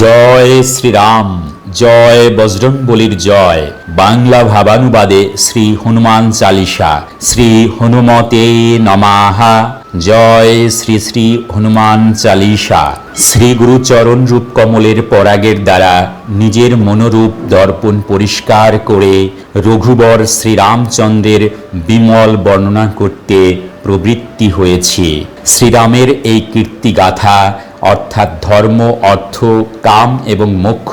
জয় শ্রীরাম, জয় বজরংবলির জয়। বাংলা ভাবানুবাদে শ্রী হনুমান চালিসা, শ্রী হনুমতে নমাহা। জয় শ্রী শ্রী হনুমান চালিসা। শ্রী গুরুচরণ রূপ কমলের পরাগের দ্বারা নিজের মনোরূপ দর্পণ পরিষ্কার করে রঘুবর শ্রীরামচন্দ্রের বিমল বর্ণনা করতে প্রবৃত্তি হয়েছে। শ্রীরামের এই কীর্তিগাথা, অর্থাৎ ধর্ম, অর্থ, কাম এবং মোক্ষ,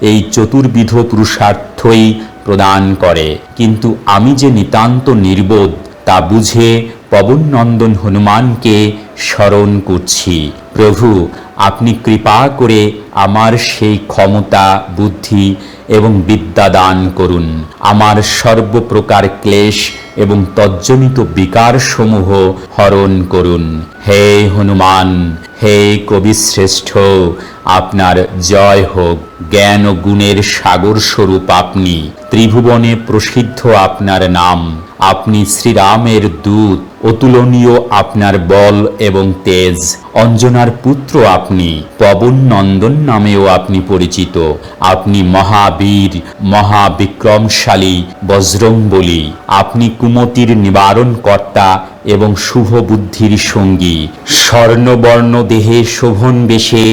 এই চতুর্বিধ পুরুষার্থই প্রদান করে। কিন্তু আমি যে নিতান্ত নির্বোধ, তা বুঝে পবননন্দন হনুমানকে স্মরণ করছি। প্রভু, আপনি কৃপা করে আমার সেই ক্ষমতা, বুদ্ধি এবং বিদ্যা দান করুন। আমার সর্বপ্রকার ক্লেশ এবং তজ্জনিত বিকার সমূহ হরণ করুন। হে হনুমান, হে কবিশ্রেষ্ঠ আপনার জয় হোক। জ্ঞান ও গুণের সাগর স্বরূপ আপনি। ত্রিভুবনে প্রসিদ্ধ আপনার নাম। আপনি শ্রীরামের দূত। অতুলনীয় আপনার বল এবং তেজ। অঞ্জনার পুত্র আপনি। পবন নন্দন নামেও আপনি পরিচিত। আপনি মহাবীর, মহাবিক্রমশালী বজ্রং বলি আপনি কুমতির নিবারণ কর্তা এবং শুভ বুদ্ধির সঙ্গী। স্বর্ণবর্ণ দেহে শোভন বেশে,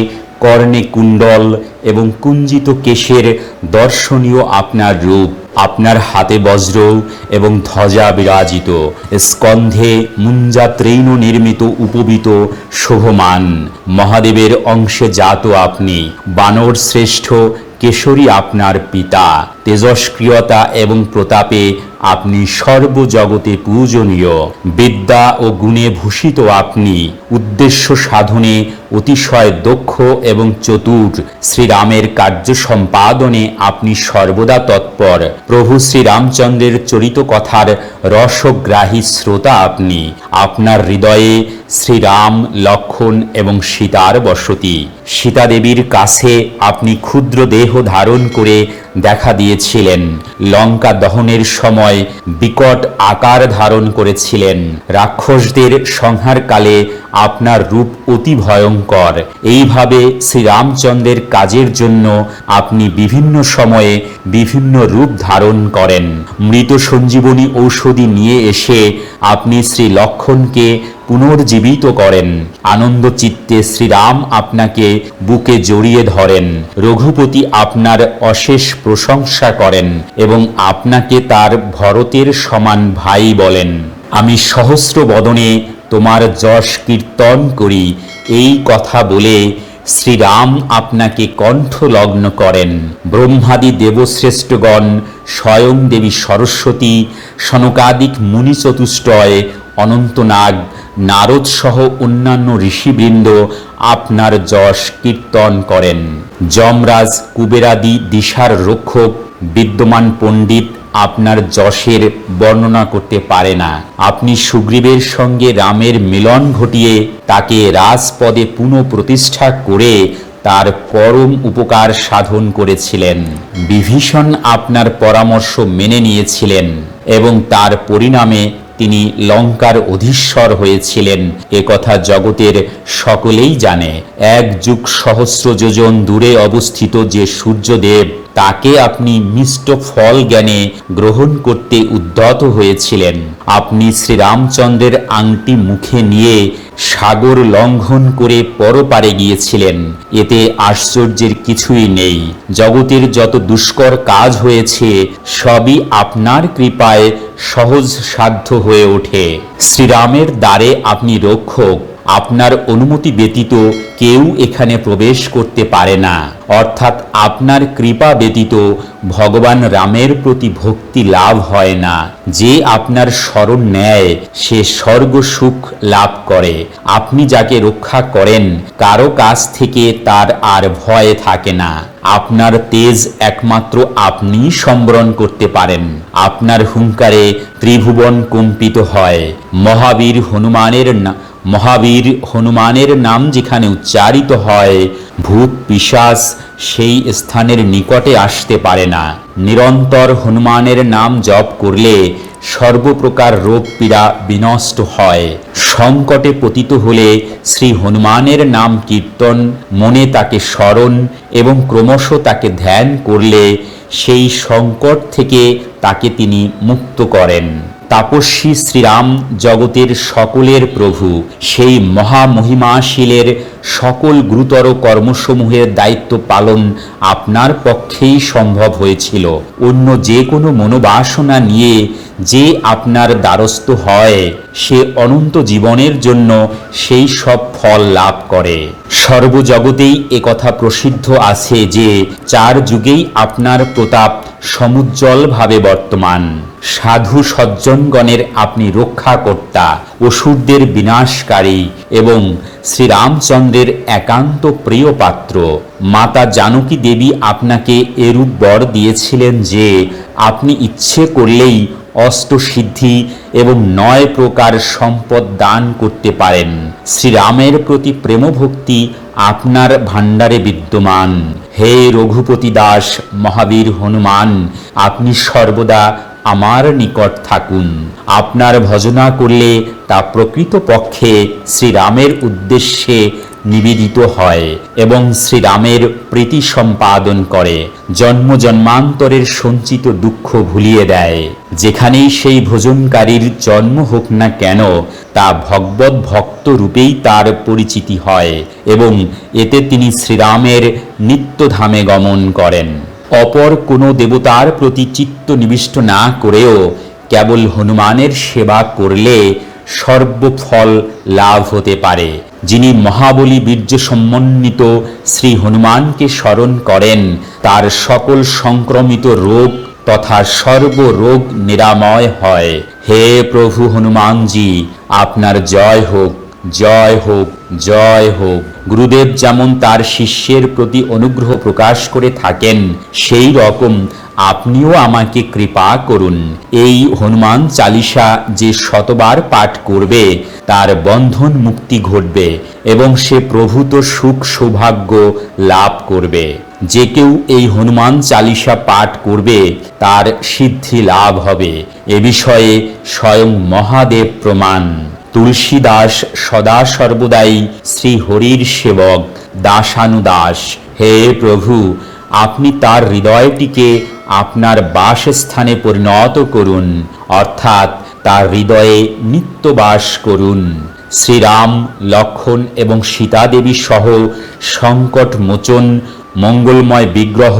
কর্ণে কুণ্ডল এবং কুঞ্জিত কেশের দর্শনীয় আপনার রূপ। আপনার হাতে বজ্র এবং ধ্বজা বিরাজিত, স্কন্ধে মুঞ্জা মুঞ্জাত্রেণ নির্মিত, উপবিত, শোভমান। মহাদেবের অংশে জাত আপনি, বানর শ্রেষ্ঠ কেশরী আপনার পিতা। তেজস্ক্রিয়তা এবং প্রতাপে আপনি সর্বজগতে পূজনীয়। বিদ্যা ও গুণে ভূষিত আপনি। উদ্দেশ্য সাধনে অতিশয় দক্ষ এবং চতুর। শ্রীরামের কার্য সম্পাদনে আপনি সর্বদা তৎপর। প্রভু শ্রীরামচন্দ্রের চরিত কথার রসগ্রাহী শ্রোতা আপনি। আপনার হৃদয়ে শ্রীরাম, লক্ষণ এবং সীতার বসতি। সীতাদেবীর কাছে আপনি ক্ষুদ্র দেহ ধারণ করে দেখা দিয়েছিলেন। লঙ্কা দহনের সময় বিকট আকার ধারণ করেছিলেন। রাক্ষসদের সংহারকালে আপনার রূপ অতি ভয়ঙ্কর। এইভাবে শ্রীরামচন্দ্রের কাজের জন্য আপনি বিভিন্ন সময়ে বিভিন্ন রূপ ধারণ করেন। মৃত সঞ্জীবনী ঔষধি নিয়ে এসে আপনি শ্রী লক্ষণকে পুনর্জীবিত করেন। আনন্দ চিত্তে শ্রীরাম আপনাকে বুকে জড়িয়ে ধরেন। রঘুপতি আপনার অশেষ প্রশংসা করেন এবং আপনাকে তার ভরতের সমান ভাই বলেন। আমি সহস্র বদনে তোমার যশ কীর্তন করি। এই কথা বলে শ্রীরাম আপনাকে কণ্ঠলগ্ন করেন। ব্রহ্মাদি দেবশ্রেষ্ঠগণ, স্বয়ং দেবী সরস্বতী, সনকাদিক মুনি চতুষ্টয় অনন্তনাগ নারদ সহ অন্যান্য ঋষিবৃন্দ আপনার যশ কীর্তন করেন। যমরাজ কুবেরাদি দিশার রক্ষক, বিদ্যমান পণ্ডিত আপনার যশের বর্ণনা করতে পারে না। আপনি সুগ্রীবের সঙ্গে রামের মিলন ঘটিয়ে তাকে রাজপদে পুনঃ প্রতিষ্ঠা করে তার পরম উপকার সাধন করেছিলেন। বিভীষণ আপনার পরামর্শ মেনে নিয়েছিলেন এবং তার পরিণামে তিনি লঙ্কার অধীশ্বর হয়েছিলেন। এ কথা জগতের সকলেই জানে। এক যুগ সহস্র যোজন দূরে অবস্থিত যে সূর্যদেব তাকে আপনি মিষ্ট ফল জ্ঞানে গ্রহণ করতে উদ্যত হয়েছিলেন। আপনি শ্রীরামচন্দ্রের আংটি মুখে নিয়ে সাগর লঙ্ঘন করে পরপারে গিয়েছিলেন। এতে আশ্চর্যের কিছুই নেই। জগতের যত দুষ্কর কাজ হয়েছে, সবই আপনার কৃপায় সহজ সাধ্য হয়ে ওঠে। শ্রীরামের দ্বারে আপনি রক্ষক। আপনার অনুমতি ব্যতীত কেউ এখানে প্রবেশ করতে পারে না। অর্থাৎ আপনার কৃপা ব্যতীত ভগবান রামের প্রতি ভক্তি লাভ হয় না। যে আপনার স্মরণ নেয়, সে স্বর্গ সুখ লাভ করে। আপনি যাকে রক্ষা করেন, কারও কাছ থেকে তার আর ভয় থাকে না। আপনার তেজ একমাত্র আপনিই সম্বরণ করতে পারেন। আপনার হুঙ্কারে ত্রিভুবন কম্পিত হয়। মহাবীর হনুমানের না মহাবীর হনুমানের নাম যেখানে উচ্চারিত হয়, ভূত পিশাচ সেই স্থানের নিকটে আসতে পারে না। নিরন্তর হনুমানের নাম জপ করলে সর্বপ্রকার রোগ পীড়া বিনষ্ট হয়। সংকটে পতিত হলে শ্রী হনুমানের নাম কীর্তন, মনে তাকে স্মরণ এবং ক্রমশ তাকে ধ্যান করলে সেই সংকট থেকে তাকে তিনি মুক্ত করেন। তাপস্বী শ্রীরাম জগতের সকলের প্রভু। সেই মহামহিমাশীলের সকল গুরুতর কর্মসমূহের দায়িত্ব পালন আপনার পক্ষেই সম্ভব হয়েছিল। অন্য যে কোনো মনোবাসনা নিয়ে যে আপনার দ্বারস্থ হয়, সে অনন্ত জীবনের জন্য সেই সব ফল লাভ করে। সর্বজগতেই একথা প্রসিদ্ধ আছে যে চার যুগেই আপনার প্রতাপ সমুজ্জ্বলভাবে বর্তমান। সাধু সজ্জনগণের আপনি রক্ষাকর্তা, অসুরদের বিনাশকারী এবং শ্রীরামচন্দ্রের একান্ত প্রিয় পাত্র মাতা জানকী দেবী আপনাকে এরূপ বর দিয়েছিলেন যে আপনি ইচ্ছে করলেই অষ্টসিদ্ধি এবং নয় প্রকার সম্পদ দান করতে পারেন। শ্রীরামের প্রতি প্রেমভক্তি আপনার ভাণ্ডারে বিদ্যমান। হে রঘুপতি দাস, মহাবীর হনুমান, আপনি সর্বদা আমার নিকট থাকুন। আপনার ভজনা করলে তা প্রকৃত পক্ষে শ্রীরামের উদ্দেশ্যে নিবেদিত হয় এবং শ্রীরামের প্রীতি সম্পাদন করে, জন্ম জন্মান্তরের সঞ্চিত দুঃখ ভুলিয়ে দেয়। যেখানেই সেই ভোজনকারীর জন্ম হোক না কেন, তা ভগবত ভক্ত রূপেই তার পরিচিতি হয় এবং এতে তিনি শ্রীরামের নিত্যধামে গমন করেন। অপর কোনো দেবতার প্রতি চিত্ত নিবিষ্ট না করেও কেবল হনুমানের সেবা করলে সর্বফল লাভ হতে পারে। যিনি মহাবলী বীর্য সমন্বিত শ্রী হনুমানকে স্মরণ করেন, তার সকল সংক্রমিত রোগ তথা সর্বরোগ নিরাময় হয়। হে প্রভু হনুমানজি, আপনার জয় হোক। জয় হোক জয় হোক। গুরুদেব যেমন তার শিষ্যের প্রতি অনুগ্রহ প্রকাশ করে থাকেন, সেই রকম আপনিও আমাকে কৃপা করুন। এই হনুমান চালিসা যে শতবার পাঠ করবে, তার বন্ধন মুক্তি ঘটবে এবং সে প্রভূত সুখ সৌভাগ্য লাভ করবে। যে কেউ এই হনুমান চালিসা পাঠ করবে, তার সিদ্ধি লাভ হবে। এ বিষয়ে স্বয়ং মহাদেব প্রমাণ। তুলসীদাস সদা সর্বদাই শ্রী হরির সেবক, দাসানুদাস। হে প্রভু, আপনি তার হৃদয়টিকে আপনার বাসস্থানে পরিণত করুন, অর্থাৎ তার হৃদয়ে নিত্য বাস করুন। শ্রীরাম, লক্ষণ এবং সীতাদেবী সহ সংকট মোচন মঙ্গলময় বিগ্রহ,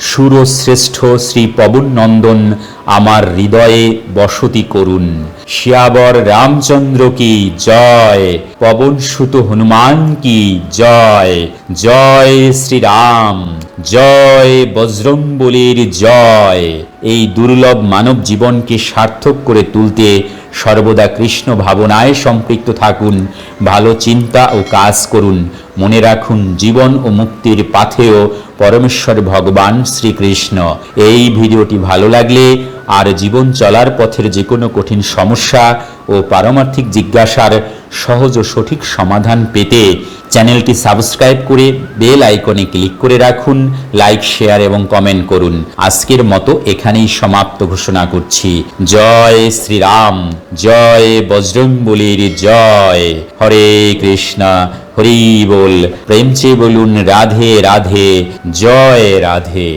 সুরশ্রেষ্ঠ শ্রী পবন নন্দন আমার হৃদয়ে বসতি করুন। শিয়াবর রামচন্দ্র কি জয়? পবন হনুমান কি জয়? জয় শ্রীরাম, জয় বজরংবলীর জয়। এই দুর্লভ মানব জীবনকে সার্থক করে তুলতে সর্বদা কৃষ্ণ ভাবনায় সম্পৃক্ত থাকুন, ভালো চিন্তা ও কাজ করুন, মনে রাখুন জীবন ও মুক্তির পাথেও পরমেশ্বর ভগবান শ্রীকৃষ্ণ। এই ভিডিওটি ভালো লাগলে আর জীবন চলার পথের যে কোনো কঠিন সমস্যা ও পারমার্থিক জিজ্ঞাসার সহজ ও সঠিক সমাধান পেতে চ্যানেলটি সাবস্ক্রাইব করে বেল আইকনে ক্লিক করে রাখুন, লাইক, শেয়ার এবং কমেন্ট করুন। আজকের মতো এখানেই সমাপ্ত ঘোষণা করছি। জয় শ্রীরাম, জয় বজরংবলীর জয়। হরে কৃষ্ণ, হরি বল। প্রেমচে বলুন, রাধে রাধে, জয় রাধে।